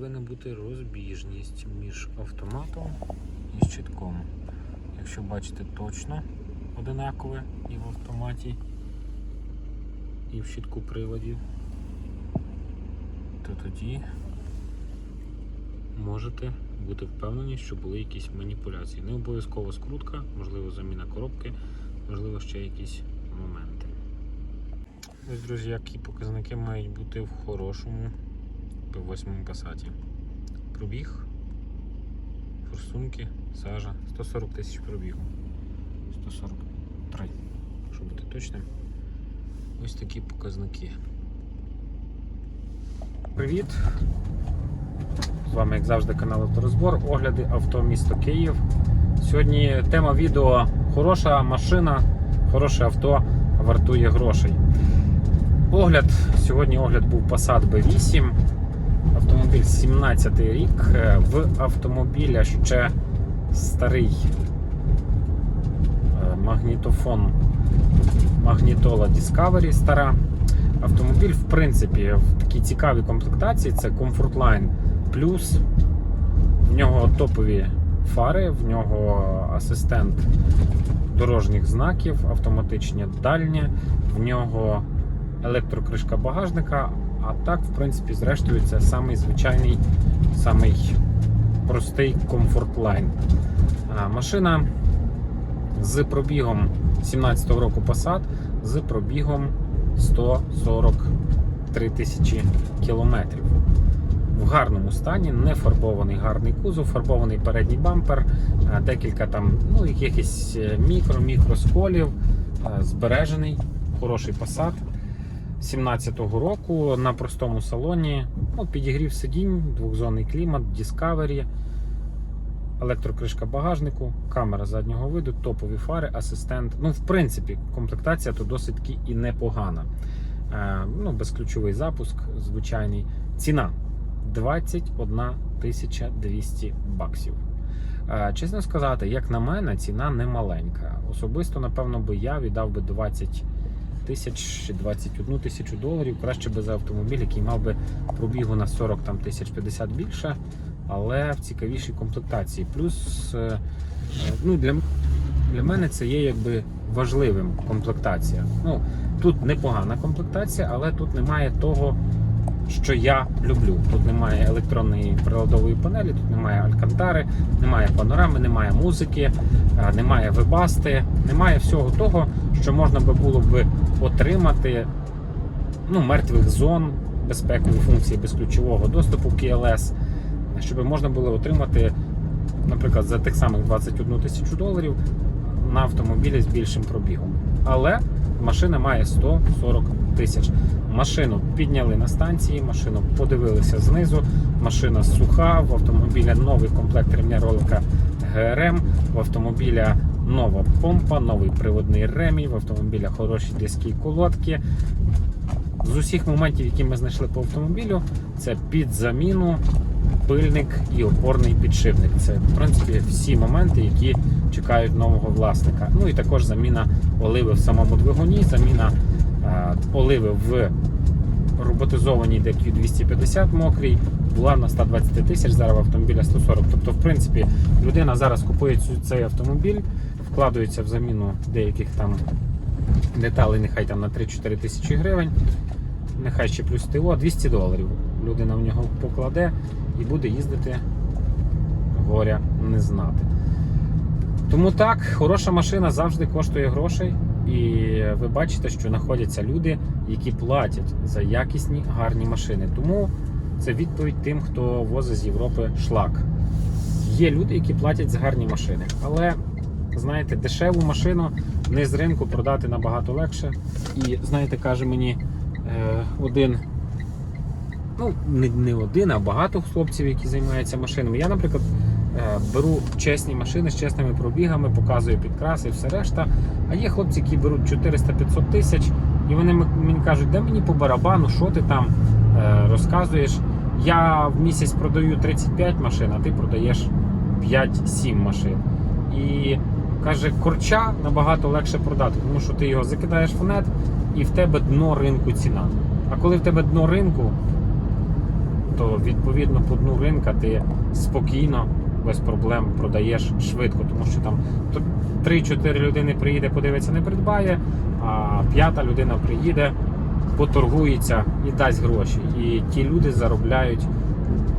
Повинна бути розбіжність між автоматом і щитком. Якщо бачите точно одинакове і в автоматі, і в щитку приладів, то тоді можете бути впевнені, що були якісь маніпуляції. Не обов'язково скрутка, можливо, заміна коробки, можливо, ще якісь моменти. Ось, друзі, які показники мають бути в хорошому P8 Passat. Пробіг, форсунки, сажа, 140 тисяч пробігу. 143, щоб бути точним. Ось такі показники. Привіт! З вами, як завжди, канал Авторозбор, огляди авто місто Київ. Сьогодні тема відео хороша машина, хороше авто вартує грошей. Огляд. Сьогодні огляд був Passat B8. Автомобіль 17 рік. Е, В автомобіля ще старий е, магнітофон Магнітола Discovery стара. Автомобіль, в принципі, в такій цікавій комплектації це Comfortline Plus. В нього топові фари, в нього асистент дорожніх знаків, автоматичні дальні, в нього електрокришка багажника, а так, в принципі, зрештою, це самий звичайний, самий простий. А, Машина з пробігом 17-го року Passat, з пробігом 143 тисячі кілометрів. В гарному стані, не фарбований гарний кузов, фарбований передній бампер, декілька там ну, якихось мікро-мікро сколів, а, збережений, хороший Passat 17-го року на простому салоні. Ну, підігрів сидінь, двохзонний клімат, Discovery, електрокришка багажнику, камера заднього виду, топові фари, асистент. Ну, в принципі, комплектація то досить таки і непогана. Е, ну, безключовий запуск, звичайний. Ціна 21 200 баксів. Е, Чесно сказати, як на мене, ціна не маленька. Особисто, напевно, би я віддав би 20 тисяч чи 21 тисячу доларів. Краще би за автомобіль, який мав би пробігу на 40 там, тисяч 50 більше, але в цікавішій комплектації. Плюс е, ну, для, для мене це є якби важливим комплектація. Ну, тут непогана комплектація, але тут немає того, що я люблю. Тут немає електронної приладової панелі, тут немає алькантари, немає панорами, немає музики, е, немає вебасти, немає всього того, що можна би було би отримати ну, мертвих зон, безпекові функції безключового доступу KLS, щоб можна було отримати, наприклад, за тих самих 21 тисячу доларів на автомобілі з більшим пробігом. Але машина має 140 тисяч. Машину підняли на станції, машину подивилися знизу. Машина суха, в автомобіля новий комплект ремня ролика ГРМ, в автомобіля нова помпа, новий приводний ремінь, в автомобіля хороші диски і колодки. З усіх моментів, які ми знайшли по автомобілю, це під заміну, пильник і опорний підшипник. Це, в принципі, всі моменти, які чекають нового власника. Ну і також заміна оливи в самому двигуні, заміна оливи в роботизованій DQ 250 мокрій була на 120 тисяч, зараз автомобіля 140. Тобто, в принципі, людина зараз купує цей автомобіль, вкладається в заміну деяких там деталей, нехай там на 3-4 тисячі гривень, нехай ще плюс ТО, 200 доларів. Людина в нього покладе і буде їздити горя не знати. Тому так, хороша машина завжди коштує грошей. І ви бачите, що знаходяться люди, які платять за якісні гарні машини. Тому це відповідь тим, хто возить з Європи шлак. Є люди, які платять за гарні машини. Але знаєте, дешеву машину не з ринку продати набагато легше. І знаєте, каже мені е, один, ну не, не один, а багато хлопців, які займаються машинами. Я, наприклад, беру чесні машини з чесними пробігами, показую підкраси і все решта. А є хлопці, які беруть 400-500 тисяч, і вони мені кажуть, де мені по барабану, що ти там е, розказуєш. Я в місяць продаю 35 машин, а ти продаєш 5-7 машин. І каже, корча набагато легше продати, тому що ти його закидаєш в нет і в тебе дно ринку ціна. А коли в тебе дно ринку, то відповідно по дну ринка ти спокійно, без проблем продаєш швидко, тому що там 3-4 людини приїде, подивиться, не придбає, а п'ята людина приїде, поторгується і дасть гроші. І ті люди заробляють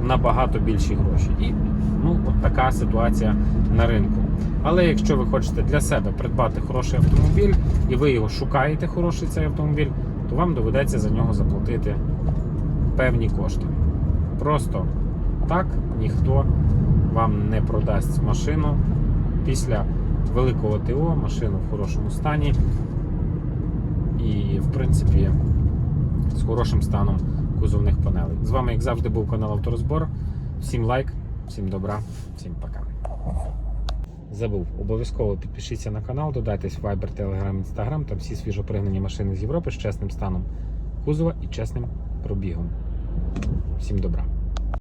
набагато більші гроші. І ну, от така ситуація на ринку. Але якщо ви хочете для себе придбати хороший автомобіль і ви його шукаєте хороший цей автомобіль, то вам доведеться за нього заплатити певні кошти. Просто так ніхто вам не продасть машину після великого ТО, машину в хорошому стані і, в принципі, з хорошим станом кузовних панелей. З вами, як завжди, був канал Авторозбор. Всім лайк, всім добра, всім пока. Забув, обов'язково підпишіться на канал, додайтесь в Viber, Telegram, Instagram. Там всі свіжопригнані машини з Європи з чесним станом кузова і чесним пробігом. Всім добра.